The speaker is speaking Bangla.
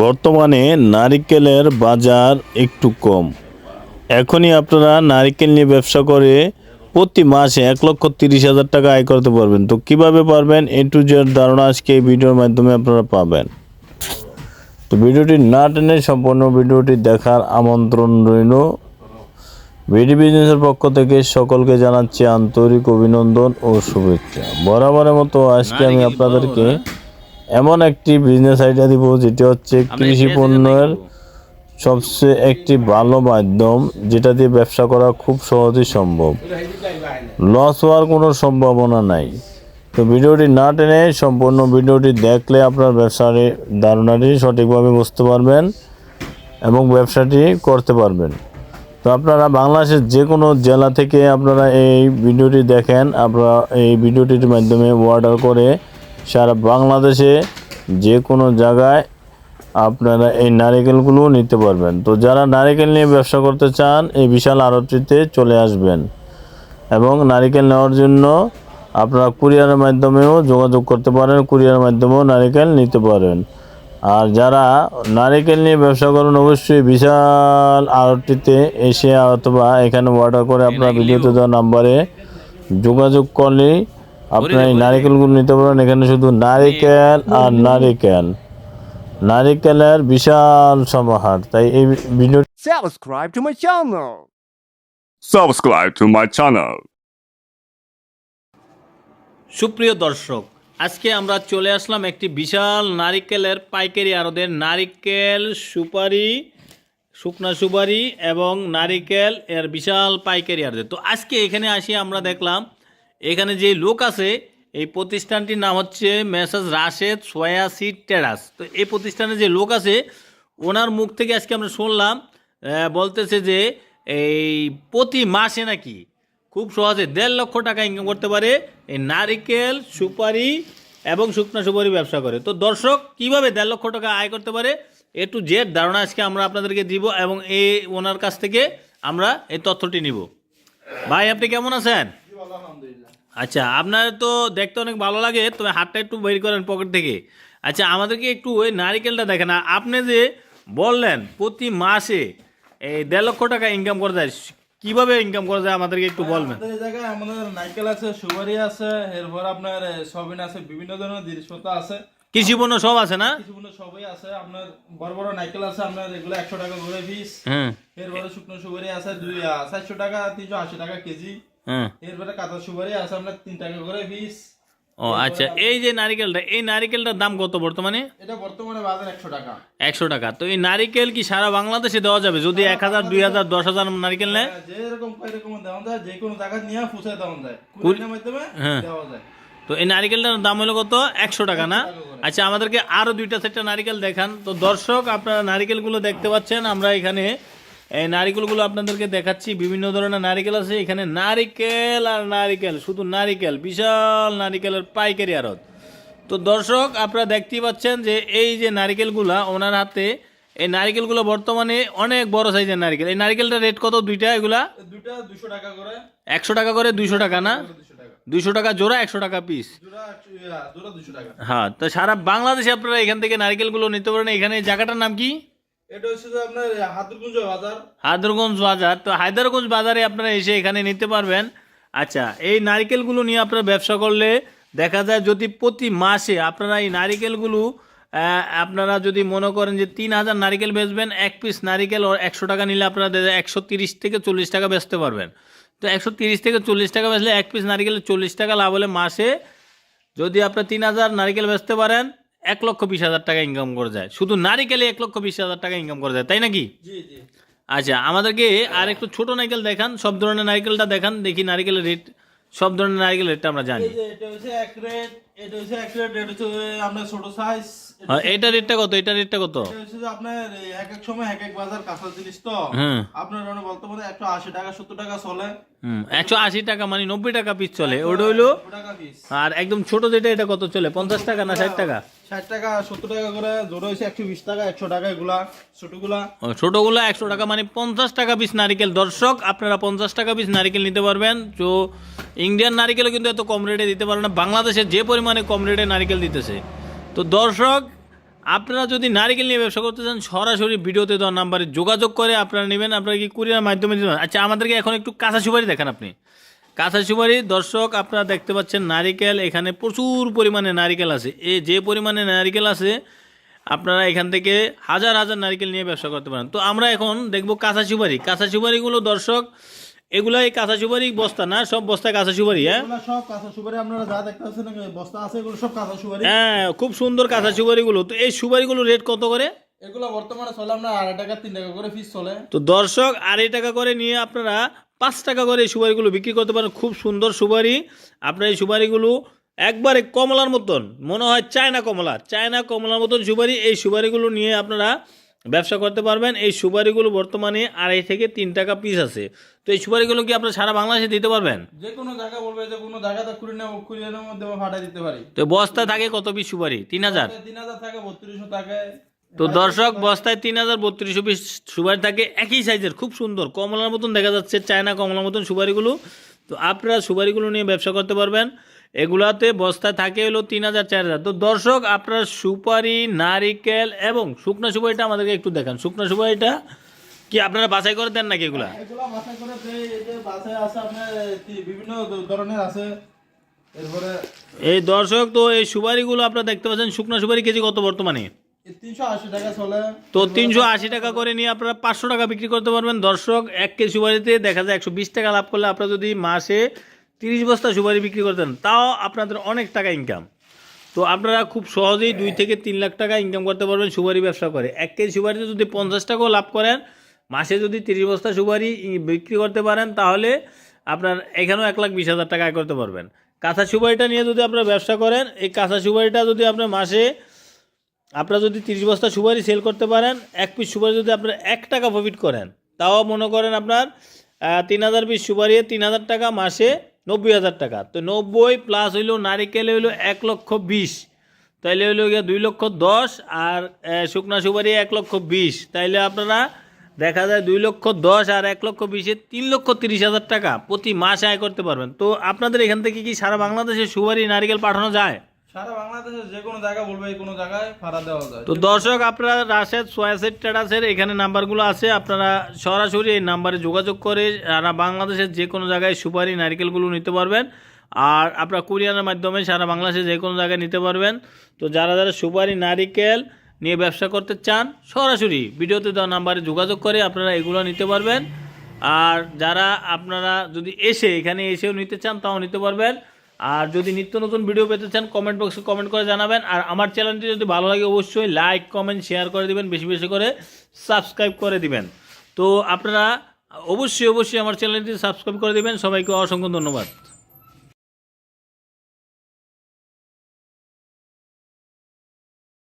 বর্তমানে নারিকেলের বাজার একটু কম। এখনই আপনারা নারিকেল নিয়ে ব্যবসা করে প্রতি মাসে এক লক্ষ তিরিশ হাজার টাকা আয় করতে পারবেন। তো কীভাবে পারবেন? এ টু জেড ধারণা আজকে এই ভিডিওর মাধ্যমে আপনারা পাবেন। তো ভিডিওটি না টেনে সম্পূর্ণ ভিডিওটি দেখার আমন্ত্রণ রইল। বিডি বিজনেসের পক্ষ থেকে সকলকে জানাচ্ছি আন্তরিক অভিনন্দন ও শুভেচ্ছা। বরাবরের মতো আজকে আমি আপনাদেরকে এমন একটি বিজনেস আইডিয়া দিব যেটি হচ্ছে কৃষি পণ্যের সবচেয়ে একটি ভালো মাধ্যম যেটা দিয়ে ব্যবসা করা খুব সহজেই সম্ভব। লস হওয়ার কোনো সম্ভাবনা নাই। তো ভিডিওটি না টেনে সম্পূর্ণ ভিডিওটি দেখলে আপনার ব্যবসার ধারণাটি সঠিকভাবে বুঝতে পারবেন এবং ব্যবসাটি করতে পারবেন। তো আপনারা বাংলাদেশের যে কোনো জেলা থেকে আপনারা এই ভিডিওটি দেখেন আপনারা এই ভিডিওটির মাধ্যমে অর্ডার করে সারা বাংলাদেশে যে কোনো জায়গায় আপনারা এই নারিকেলগুলো নিতে পারবেন। তো যারা নারিকেল নিয়ে ব্যবসা করতে চান এই বিশাল আড়তটিতে চলে আসবেন। এবং নারিকেল নেওয়ার জন্য আপনারা কুরিয়ারের মাধ্যমেও যোগাযোগ করতে পারেন কুরিয়ারের মাধ্যমেও নারিকেল নিতে পারেন। আর যারা নারিকেল নিয়ে ব্যবসা করেন অবশ্যই বিশাল আড়তটিতে এসে অথবা এখানে অর্ডার করে আপনার ভিডিওতে দেওয়া নাম্বারে যোগাযোগ করলেই আপনারা এই নারিকেলগুলো নিতে পারেন এখানে শুধু নারিকেল আর নারিকেল। নারিকেলের বিশাল সমাহার। তাই এই video subscribe to my channel. subscribe to my channel. সুপ্রিয় দর্শক আজকে আমরা চলে আসলাম একটি বিশাল নারিকেলের পাইকারি আড়তের নারিকেল সুপারি শুকনা সুপারি এবং নারিকেল এর বিশাল পাইকারি আড়তে। তো আজকে এখানে আসি আমরা দেখলাম এখানে যে লোক আছে, এই প্রতিষ্ঠানটির নাম হচ্ছে মেসাজ রাশেদ সোয়া সিড টেরাস। তো এই প্রতিষ্ঠানে যে লোক আছে, ওনার মুখ থেকে আজকে আমরা শুনলাম বলতেছে যে এই প্রতি মাসে নাকি খুব সহজে দেড় লক্ষ টাকা ইনকাম করতে পারে, এই নারিকেল, সুপারি এবং শুকনা সুপারি ব্যবসা করে। তো দর্শক, কীভাবে দেড় লক্ষ টাকা আয় করতে পারে, এ টু জেড ধারণা আজকে আমরা আপনাদেরকে দিব এবং এই ওনার কাছ থেকে আমরা এই তথ্যটি নিব। ভাই, আপনি কেমন আছেন? আচ্ছা আপনার তো দেখতে অনেক ভালো লাগে তবে হাতটা একটু বের করেন পকেট থেকে। আচ্ছা আমাদেরকে একটু ওই নারিকেলটা দেখেন। আর আপনি যে বললেন প্রতি মাসে এই দেড় লক্ষ টাকা ইনকাম করা যায় কীভাবে ইনকাম করা যায় আমাদেরকে একটু বলবেন? আমাদের এই জায়গায় আমাদের নাইকেল আছে সুপারি আছে এরপর আপনার সবিন আছে বিভিন্ন ধরনের জিনিসপত্র আছে। কৃষি পণ্য সব আছে না? কোনো সবই আছে আপনার বড় বড় নাইকেল আছে আপনার এগুলো একশো টাকা করে পিস হ্যাঁ এরপরে শুকনো সুপারি আছে দুই চারশো টাকা তিনশো আশি টাকা কেজি। হ্যাঁ। এরপরে কাঁচা সুপারি আছে আপনার তিন টাকা করে পিস ও আচ্ছা। এই যে নারিকেলটা এই নারিকেলটার দাম কত বর্তমানে? এটা বর্তমানে বাজার একশো টাকা। একশো টাকা। তো এই নারিকেল কি সারা বাংলাদেশে দেওয়া যাবে? যদি এক হাজার দুই হাজার দশ হাজার নারিকেল নেয়? হ্যাঁ, যেরকম এরকম দেওয়া যায়। যে কোনো জায়গা নিয়ে দেওয়া যায়। কুরিয়ারের মাধ্যমে হ্যাঁ। দেওয়া যায়। তো এই নারিকেলটার দাম হলো কত? একশো টাকা না? আচ্ছা আমাদেরকে আরও দুইটা সেটটা নারিকেল দেখান। তো দর্শক আপনারা নারিকেলগুলো দেখতে পাচ্ছেন। আমরা এখানে এই নারিকেলগুলো আপনাদেরকে দেখাচ্ছি বিভিন্ন ধরনের নারিকেল আছে এখানে নারিকেল আর নারিকেল শুধু নারিকেল বিশাল নারিকেলের পাইকারি আড়ত। তো দর্শক আপনারা দেখতেই পাচ্ছেন যে এই যে নারিকেলগুলা ওনার হাতে এই নারিকেলগুলো বর্তমানে অনেক বড় সাইজের নারিকেল। এই নারিকেলটার রেট কত দুইটা এগুলা? দুটা দুশো টাকা করে। একশো টাকা করে দুইশো টাকা না? দুশো টাকা দুইশো টাকা। জোড়া একশো টাকা পিস হ্যাঁ তো সারা বাংলাদেশে আপনারা এখান থেকে নারকেলগুলো নিতে পারেন। এখানে জায়গাটার নাম কি? এটা হচ্ছে যে আপনার হাতুরগুঞ্জ বাজার। হায়দরগঞ্জ বাজার। তো হায়দরগঞ্জ বাজারে আপনারা এসে এখানে নিতে পারবেন। আচ্ছা এই নারকেলগুলো নিয়ে আপনারা ব্যবসা করলে দেখা যায় যদি প্রতি মাসে আপনারা এই নারিকেলগুলো আপনারা যদি মনে করেন যে তিন হাজার নারিকেল বেচবেন, এক পিস নারিকেল একশো টাকা নিলে আপনারা একশো তিরিশ থেকে চল্লিশ টাকা বেচতে পারবেন। তো একশো তিরিশ থেকে চল্লিশ টাকা বেচলে এক পিস নারিকেলে চল্লিশ টাকা লাভ হলে মাসে যদি আপনি তিন হাজার নারিকেল বেচতে পারেন এক লক্ষ বিশ হাজার টাকা ইনকাম করে যায়। শুধু নারিকেলে এক লক্ষ বিশ হাজার টাকা ইনকাম করে যায় তাই নাকি? আচ্ছা আমাদেরকে আর একটু ছোট নারিকেল দেখান সব ধরনের নারিকেলটা দেখান দেখি নারিকেলের রেট সব ধরনের নারকেল রেটটা আমরা জানি। এটা হচ্ছে এক রেট এটা হচ্ছে রেট হচ্ছে আপনার ছোট সাইজ হ্যাঁ, রেটটা কত? এটা রেটটা কত? এটা হচ্ছে আপনার এক এক সময় এক এক বাজার কাঁচা জিনিস তো। হুম আপনার মানে একশো আশি টাকা সত্তর টাকা চলে। একশো আশি টাকা মানে নব্বই টাকা পিস চলে। ওটা হইল আর একদম ছোট যেটা এটা কত চলে? পঞ্চাশ টাকা না ষাট টাকা? ষাট টাকা সত্তর টাকা করে। জোড়া একশো বিশ টাকা একশো টাকা এগুলা ছোটগুলা। ছোটগুলো একশো টাকা মানে পঞ্চাশ টাকা পিস নারিকেল। দর্শক আপনারা পঞ্চাশ টাকা পিস নারিকেল নিতে পারবেন। তো ইন্ডিয়ান নারিকেলও কিন্তু এত কম রেটে দিতে পারে না। বাংলাদেশে যে পরিমাণে কম রেটে নারিকেল দিতেছে। তো দর্শক, আপনারা যদি নারিকেল নিয়ে ব্যবসা করতে চান, সরাসরি ভিডিওতে দেওয়া নাম্বারে যোগাযোগ করে আপনারা নেবেন, আপনারা কি কুরিয়ার মাধ্যমে দিবেন আচ্ছা আমাদেরকে এখন একটু কাঁচা সুপারি দেখেন আপনি। কাঁচা সুপারি, দর্শক, আপনারা দেখতে পাচ্ছেন নারিকেল, এখানে প্রচুর পরিমাণে নারিকেল আছে। এ, যে পরিমাণে নারিকেল আছে, আপনারা এখান থেকে হাজার হাজার নারকেল নিয়ে ব্যবসা করতে পারেন। তো আমরা এখন দেখব কাঁচা সুপারি। কাঁচা সুপারিগুলো, দর্শক এগুলো এই কাঁচা সুপারি বস্তা না? সব বস্তায় কাঁচা সুপারি হ্যাঁ? সব কাঁচা সুপারি আপনারা যা দেখতে বস্তা আছে এগুলো সব কাঁচা সুপারি। হ্যাঁ খুব সুন্দর কাঁচা সুপারিগুলো। তো এই সুপারিগুলো রেট কত করে? এগুলো বর্তমানে চলে আপনার আড়াই টাকা তিন টাকা করে পিস চলে। তো দর্শক আড়াই টাকা করে নিয়ে আপনারা পাঁচ টাকা করে এই সুপারিগুলো বিক্রি করতে পারেন। খুব সুন্দর সুপারি। আপনার এই সুপারিগুলো একবারে কমলার মতন মনে হয় চায়না কমলা চায়না কমলার মতন সুপারি এই সুপারিগুলো নিয়ে আপনারা ব্যবসা করতে পারবেন। এই সুপারিগুলো বর্তমানে আড়াই থেকে তিন টাকা পিস আছে। তো এই সুপারিগুলো কি আপনারা সারা বাংলাদেশে দিতে পারবেন? যে কোনো জায়গা বলবে যে কোনো জায়গাতে কুড়ি কুড়িয়ানের মধ্যে ফাটাই দিতে পারি। তো বস্তায় থাকে কত পিস সুপারি? তিন হাজার? তিন হাজার থাকে বত্রিশশো থাকে। তো দর্শক বস্তায় তিন হাজার বত্রিশশো পিস সুপারি থাকে একই সাইজের খুব সুন্দর। কমলার মতন দেখা যাচ্ছে চায়না কমলার মতন সুপারিগুলো। তো আপনারা সুপারিগুলো নিয়ে ব্যবসা করতে পারবেন। এগুলাতে বস্তায় থাকে হলো তিন হাজার চার হাজার। তো দর্শক আপনার সুপারি নারিকেল এবং শুকনো সুপারিটা আমাদেরকে একটু দেখান। শুকনো সুপারিটা কি আপনারা বাছাই করে দেন নাকি এগুলা? বাছাই করে এই বাছাই আছে আপনার বিভিন্ন ধরনের আছে। এই দর্শক তো এই সুপারিগুলো আপনারা দেখতে পাচ্ছেন। শুকনো সুপারি কেজি কত বর্তমানে? তিনশো আশি টাকা তো তিনশো আশি টাকা করে নিয়ে আপনারা পাঁচশো টাকা বিক্রি করতে পারবেন। দর্শক এক কেজি সুপারিতে দেখা যায় একশো বিশ টাকা লাভ করলে আপনারা যদি মাসে তিরিশ বস্তা সুপারি বিক্রি করতেন তাও আপনাদের অনেক টাকা ইনকাম তো আপনারা খুব সহজেই দুই থেকে তিন লাখ টাকা ইনকাম করতে পারবেন সুপারি ব্যবসা করে। এক কেজি সুপারিতে যদি পঞ্চাশ টাকাও লাভ করেন, মাসে যদি তিরিশ বস্তা সুপারি বিক্রি করতে পারেন, তাহলে আপনার এখানেও এক লাখ বিশ হাজার টাকা করতে পারবেন। কাঁচা সুপারিটা নিয়ে যদি আপনারা ব্যবসা করেন, এই কাঁচা সুপারিটা যদি আপনার মাসে আপনারা যদি তিরিশ বস্তা সুপারি সেল করতে পারেন, এক পিস সুপারি যদি আপনারা এক টাকা প্রফিট করেন, তাও মনে করেন আপনার তিন হাজার পিস সুপারি তিন হাজার টাকা মাসে নব্বই হাজার টাকা। তো নব্বই প্লাস হইল নারিকেল হইল এক লক্ষ বিশ। তাইলে হইল গিয়ে দুই লক্ষ দশ আর শুকনা সুপারি এক লক্ষ বিশ। তাইলে আপনারা দেখা যায় দুই লক্ষ দশ আর এক লক্ষ বিশে তিন লক্ষ তিরিশ হাজার টাকা প্রতি মাসে আয় করতে পারবেন। তো আপনাদের এখান থেকে কি সারা বাংলাদেশে সুপারি নারিকেল পাঠানো যায়? সারা বাংলাদেশের যে কোনো জায়গা বলবে কোনো জায়গায় ভাড়া তো দর্শক, আপনারা রাশেদ সোয়াসেট ট্রেডার্সের এখানে নাম্বারগুলো আছে, আপনারা সরাসরি এই নাম্বারে যোগাযোগ করে সারা বাংলাদেশের যে কোনো জায়গায় সুপারি নারকেলগুলো নিতে পারবেন। আর আপনারা কুরিয়ারের মাধ্যমে সারা বাংলাদেশে যে কোনো জায়গায় নিতে পারবেন। তো যারা যারা সুপারি নারিকেল নিয়ে ব্যবসা করতে চান, সরাসরি ভিডিওতে দেওয়া নাম্বারে যোগাযোগ করে আপনারা এগুলো নিতে পারবেন। আর যারা আপনারা যদি এসে এখানে এসেও নিতে চান, তাও নিতে পারবেন। আর যদি নিত্য নতুন ভিডিও পেতে চান কমেন্ট বক্সে কমেন্ট করে জানাবেন। আর আমার চ্যানেলটি যদি ভালো লাগে, অবশ্যই লাইক কমেন্ট শেয়ার করে দিবেন, বেশি বেশি করে সাবস্ক্রাইব করে দিবেন। তো আপনারা অবশ্যই অবশ্যই আমার চ্যানেলটি সাবস্ক্রাইব করে দিবেন। সবাইকে অসংখ্য ধন্যবাদ।